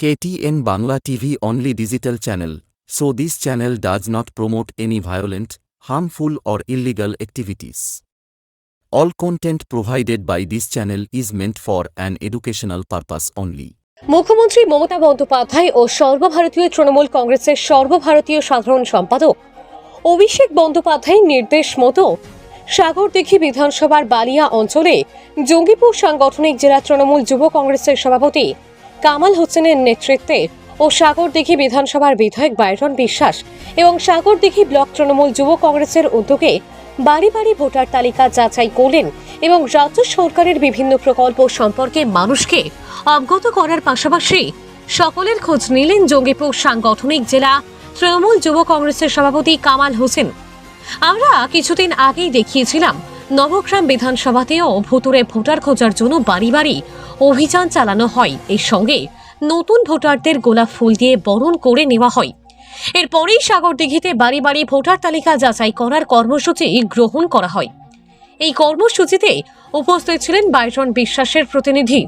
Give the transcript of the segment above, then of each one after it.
KTN Bangla TV only digital channel, so this channel does not promote any violent, harmful or illegal activities. All content provided by this channel is meant for an educational purpose only. মুখ্যমন্ত্রী মমতা বন্দ্যোপাধ্যায় ও সর্বভারতীয় তৃণমূল কংগ্রেসের সর্বভারতীয় সাধারণ সম্পাদক অভিষেক বন্দ্যোপাধ্যায়ের নির্দেশ মতো সাগরদিঘি বিধানসভার বালিয়া অঞ্চলে জঙ্গিপুর সাংগঠনিক জেলা তৃণমূল যুব কংগ্রেসের সভাপতি কামাল হোসেনের নেতৃত্বে ও সাগরদিঘি বিধানসভার বিধায়ক বাইরন বিশ্বাস এবং সাগরদিঘি ব্লক তৃণমূল যুব কংগ্রেসের উদ্যোগে বাড়ি বাড়ি ভোটার তালিকা যাচাই করলেন এবং রাজ্য সরকারের বিভিন্ন প্রকল্প সম্পর্কে মানুষকে অবগত করার পাশাপাশি সকলের খোঁজ নিলেন জঙ্গিপুর সাংগঠনিক জেলা তৃণমূল যুব কংগ্রেসের সভাপতি কামাল হোসেন। আমরা কিছুদিন আগেই দেখিয়েছিলাম নবগ্রাম বিধানসভাতেও ভুতুরে ভোটার খোঁজার জন্য বাড়ি বাড়ি অভিযান চালানো হয়। এর সঙ্গে নতুন ভোটারদের গোলাপ ফুল দিয়ে বরণ করে নেওয়া হয়। এরপরেই সাগরদিঘিতে বাড়ি বাড়ি ভোটার তালিকা যাচাই করার কর্মসূচি গ্রহণ করা হয়। এই কর্মসূচিতে উপস্থিত ছিলেন বাইরন বিশ্বাসের প্রতিনিধি।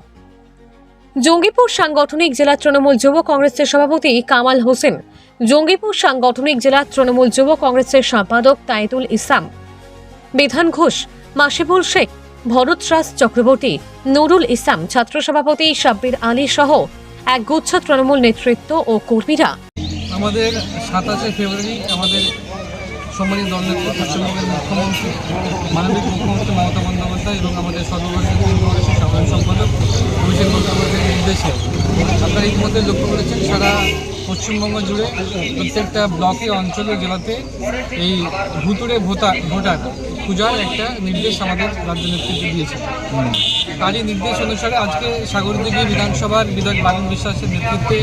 জঙ্গিপুর সাংগঠনিক জেলা তৃণমূল যুব কংগ্রেসের সভাপতি কামাল হোসেন, জঙ্গিপুর সাংগঠনিক জেলা তৃণমূল যুব কংগ্রেসের সম্পাদক তাইতুল ইসলাম বিধান ঘোষ মাসিবুল শেখ ভরতরাজ চক্রবর্তী, নুরুল ইসলাম, ছাত্র সভাপতি সাব্বির আলী সহ এক গুচ্ছ তৃণমূল নেতৃত্ব ও কর্মীরা। আমাদের সাতাশে ফেব্রুয়ারি আমাদের সম্মানিত দলনেতা পশ্চিমবঙ্গের মুখ্যমন্ত্রী, মাননীয় মুখ্যমন্ত্রী মমতা বন্দ্যোপাধ্যায় এবং আমাদের সর্বভারতীয় কংগ্রেসের সাধারণ সম্পাদক অভিষেক বন্দ্যোপাধ্যায়ের নির্দেশে আপনারা ইতিমধ্যে লক্ষ্য করেছেন সারা পশ্চিমবঙ্গ জুড়ে প্রত্যেকটা ব্লকে অঞ্চলে জেলাতে এই ভুতুরে ভোটা ভোটার পূজার একটা নির্দেশ আমাদের রাজ্য নেতৃত্ব দিয়েছে। তারই নির্দেশ অনুসারে আজকে সাগরদিঘি বিধানসভার বিধায়ক বাদন বিশ্বাসের নেতৃত্বে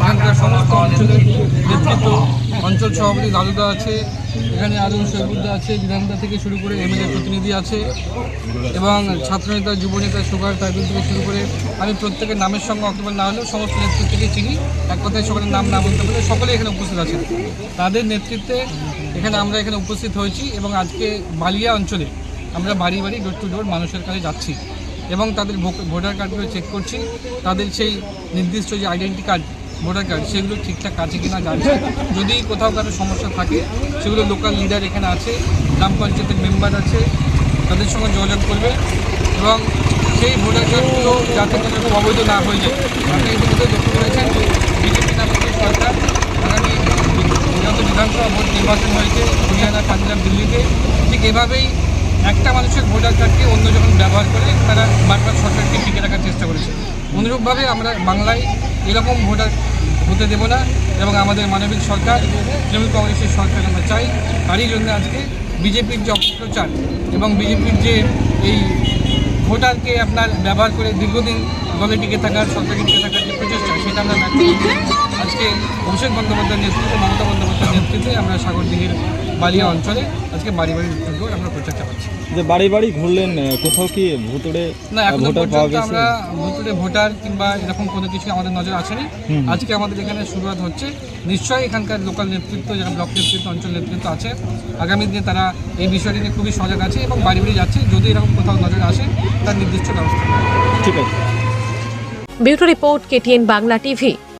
এখানকার সমস্ত অঞ্চলের নেতৃত্ব, অঞ্চল সভাপতি দাদুদা আছে, এখানে আরও সৈবুদ্দা আছে বিধানদা থেকে শুরু করে এমএলএ প্রতিনিধি আছে, এবং ছাত্রনেতা, যুবনেতা, সুগার টাইপিং থেকে শুরু করে আমি প্রত্যেকের নামের সঙ্গে অক্টোবর না হলেও সমস্ত নেতৃত্বকে চিনি। এক কথায় সকলের নাম না বলতে পারলে সকলে এখানে উপস্থিত আছেন। তাদের নেতৃত্বে এখানে আমরা এখানে উপস্থিত হয়েছি এবং আজকে বালিয়া অঞ্চলে আমরা বাড়ি বাড়ি ডোর টু ডোর মানুষের কাছে যাচ্ছি এবং তাদের ভোটার কার্ডগুলো চেক করছি। তাদের সেই নির্দিষ্ট যে আইডেন্টি কার্ড ভোটার কার্ড, সেগুলো ঠিকঠাক আছে কি কিনা জানছি যদি কোথাও কারও সমস্যা থাকে, সেগুলো লোকাল লিডার এখানে আছে, গ্রাম পঞ্চায়েতের মেম্বার আছে, তাদের সঙ্গে যোগাযোগ করবে এবং সেই ভোটার কার্ডগুলো যাতে কোনো অবৈধ না হয়ে যায়। আপনি ইতিমধ্যে লক্ষ্য করেছেন বিজেপি নামক সরকার, আগামী যত বিধানসভা ভোট নির্বাচন হয়েছে, হরিয়ানা পাঞ্জাব দিল্লিতে, ঠিক এভাবেই একটা মানুষের ভোটার কার্ডকে অন্য যখন ব্যবহার করে, তারা বারবার সরকারকে টিকে রাখার চেষ্টা করেছে। অনুরূপভাবে আমরা বাংলায় এরকম ভোটার হতে দেব না এবং আমাদের মানবিক সরকার, তৃণমূল কংগ্রেসের সরকার আমরা চাই। তারই জন্য আজকে বিজেপির যে অপপ্রচার এবং বিজেপির যে এই ভোটারকে আপনার ব্যবহার করে দীর্ঘদিন দলে টিকে থাকার সরকারে টিকে থাকার যে প্রচেষ্টা, সেটা আমরা আজকে অভিষেক বন্দ্যোপাধ্যায়ের নেতৃত্বে মমতা বন্দ্যোপাধ্যায়ের নেতৃত্বে আমরা সাগরদিঘির বালিয়া অঞ্চলে আজকে বাড়ি বাড়ি উদ্যোগ আমরা প্রচার চালাচ্ছি। যে বাড়ি বাড়ি ঘুরলেন কোথাও কি ভুতুড়ে না এখনও ভোটার পাওয়া পর্যন্ত গেছে? আমরা ভুতুরে ভোটার কিংবা এরকম কোনো কিছু আমাদের নজর আসেনি। আজকে আমাদের এখানে শুরুয়াত হচ্ছে নিশ্চয়ই এখানকার লোকাল নেতৃত্ব যারা ব্লক নেতৃত্ব অঞ্চল নেতৃত্ব আছে আগামী দিনে তারা এই বিষয়টি নিয়ে খুবই সজাগ আছে এবং বাড়ি বাড়ি যাচ্ছে। যদি এরকম কোথাও নজর আসে তার নির্দিষ্ট ব্যবস্থা। ঠিক আছে। Bureau report KTN Bangla TV.